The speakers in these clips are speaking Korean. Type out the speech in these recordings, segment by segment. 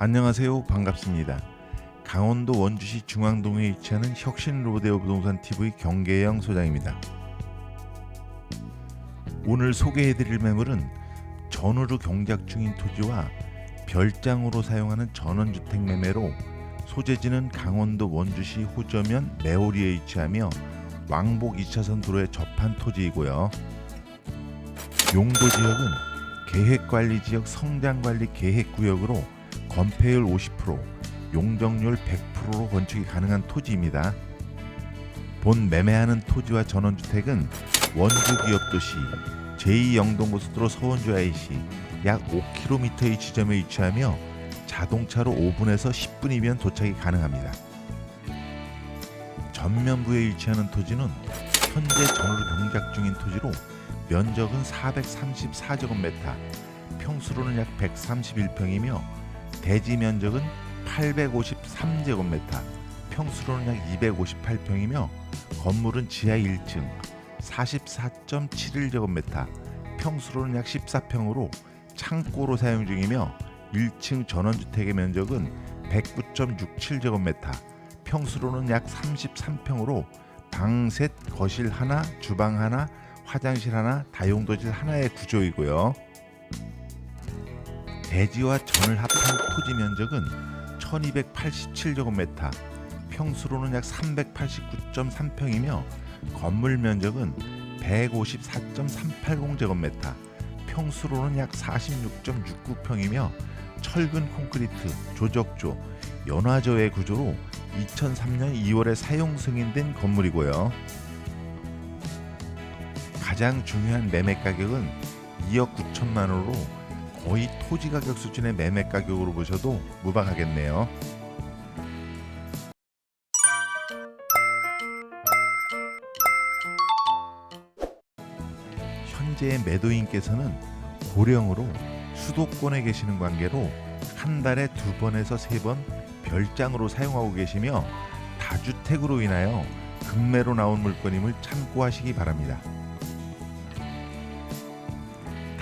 안녕하세요. 반갑습니다. 강원도 원주시 중앙동에 위치하는 혁신 로데오 부동산 TV 경계영 소장입니다. 오늘 소개해드릴 매물은 전후로 경작 중인 토지와 별장으로 사용하는 전원주택 매매로 소재지는 강원도 원주시 호저면 매오리에 위치하며 왕복 2차선 도로에 접한 토지이고요. 용도 지역은 계획관리지역 성장관리 계획구역으로 건폐율 50%, 용적률 100%로 건축이 가능한 토지입니다. 본 매매하는 토지와 전원주택은 원주 기업도시 제2영동고속도로 서원주 IC 약 5km의 지점에 위치하며 자동차로 5분에서 10분이면 도착이 가능합니다. 전면부에 위치하는 토지는 현재 전으로 경작 중인 토지로 면적은 434제곱미터, 평수로는 약 131평이며 대지 면적은 853제곱미터, 평수로는 약 258평이며 건물은 지하 1층 44.71제곱미터, 평수로는 약 14평으로 창고로 사용 중이며 1층 전원주택의 면적은 109.67제곱미터, 평수로는 약 33평으로 방 셋, 거실 하나, 주방 하나, 화장실 하나, 다용도실 하나의 구조이고요. 대지와 전을 합한 토지 면적은 1287제곱미터, 평수로는 약 389.3평이며 건물 면적은 154.380제곱미터, 평수로는 약 46.69평이며 철근 콘크리트, 조적조, 연화조의 구조로 2003년 2월에 사용 승인된 건물이고요. 가장 중요한 매매 가격은 2억 9천만 원으로 거의 토지 가격 수준의 매매 가격으로 보셔도 무방하겠네요. 현재 매도인께서는 고령으로 수도권에 계시는 관계로 한 달에 두 번에서 세 번 별장으로 사용하고 계시며 다주택으로 인하여 급매로 나온 물건임을 참고하시기 바랍니다.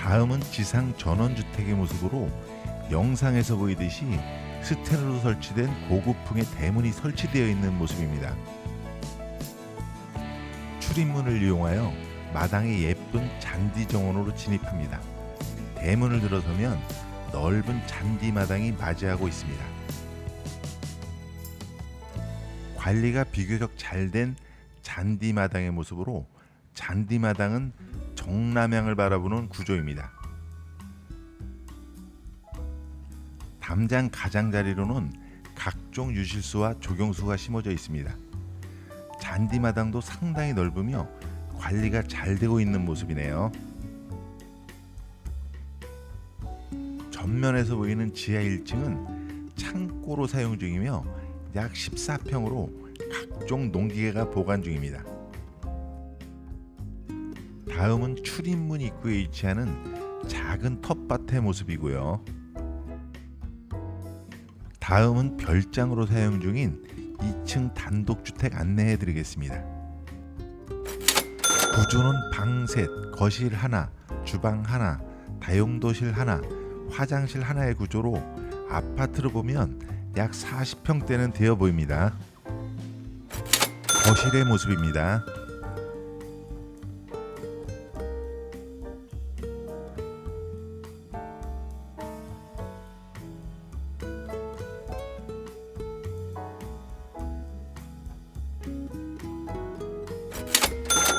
다음은 지상 전원주택의 모습으로 영상에서 보이듯이 스텐으로 설치된 고급풍의 대문이 설치되어 있는 모습입니다. 출입문을 이용하여 마당에 예쁜 잔디 정원으로 진입합니다. 대문을 들어서면 넓은 잔디 마당이 맞이하고 있습니다. 관리가 비교적 잘 된 잔디 마당의 모습으로 잔디 마당은 정남향을 바라보는 구조입니다. 담장 가장자리로는 각종 유실수와 조경수가 심어져 있습니다. 잔디 마당도 상당히 넓으며 관리가 잘 되고 있는 모습이네요. 전면에서 보이는 지하 1층은 창고로 사용 중이며 약 14평으로 각종 농기계가 보관 중입니다. 다음은 출입문 입구에 위치하는 작은 텃밭의 모습이고요. 다음은 별장으로 사용 중인 2층 단독주택 안내해 드리겠습니다. 구조는 방 셋, 거실 하나, 주방 하나, 다용도실 하나, 화장실 하나의 구조로 아파트로 보면 약 40평대는 되어 보입니다. 거실의 모습입니다.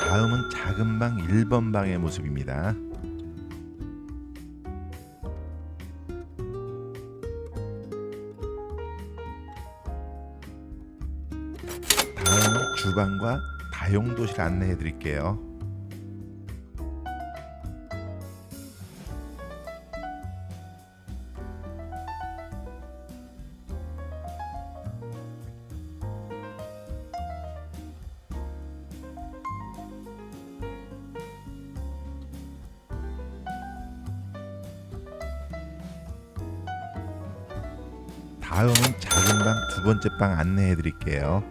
다음은 작은 방 1번 방의 모습입니다. 다음은 주방과 다용도실 안내해 드릴게요. 다음은 작은 방 두 번째 방 안내해 드릴게요.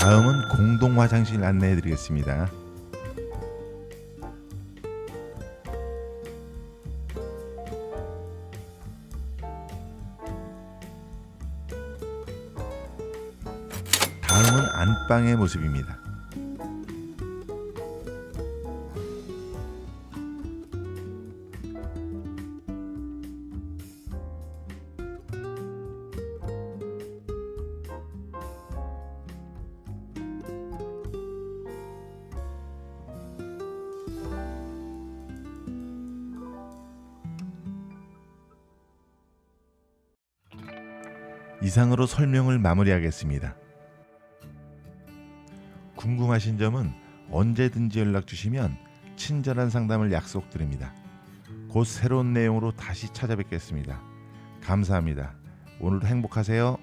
다음은 공동 화장실 안내해 드리겠습니다. 다음은 안방의 모습입니다. 이상으로 설명을 마무리하겠습니다. 궁금하신 점은 언제든지 연락 주시면 친절한 상담을 약속드립니다. 곧 새로운 내용으로 다시 찾아뵙겠습니다. 감사합니다. 오늘도 행복하세요.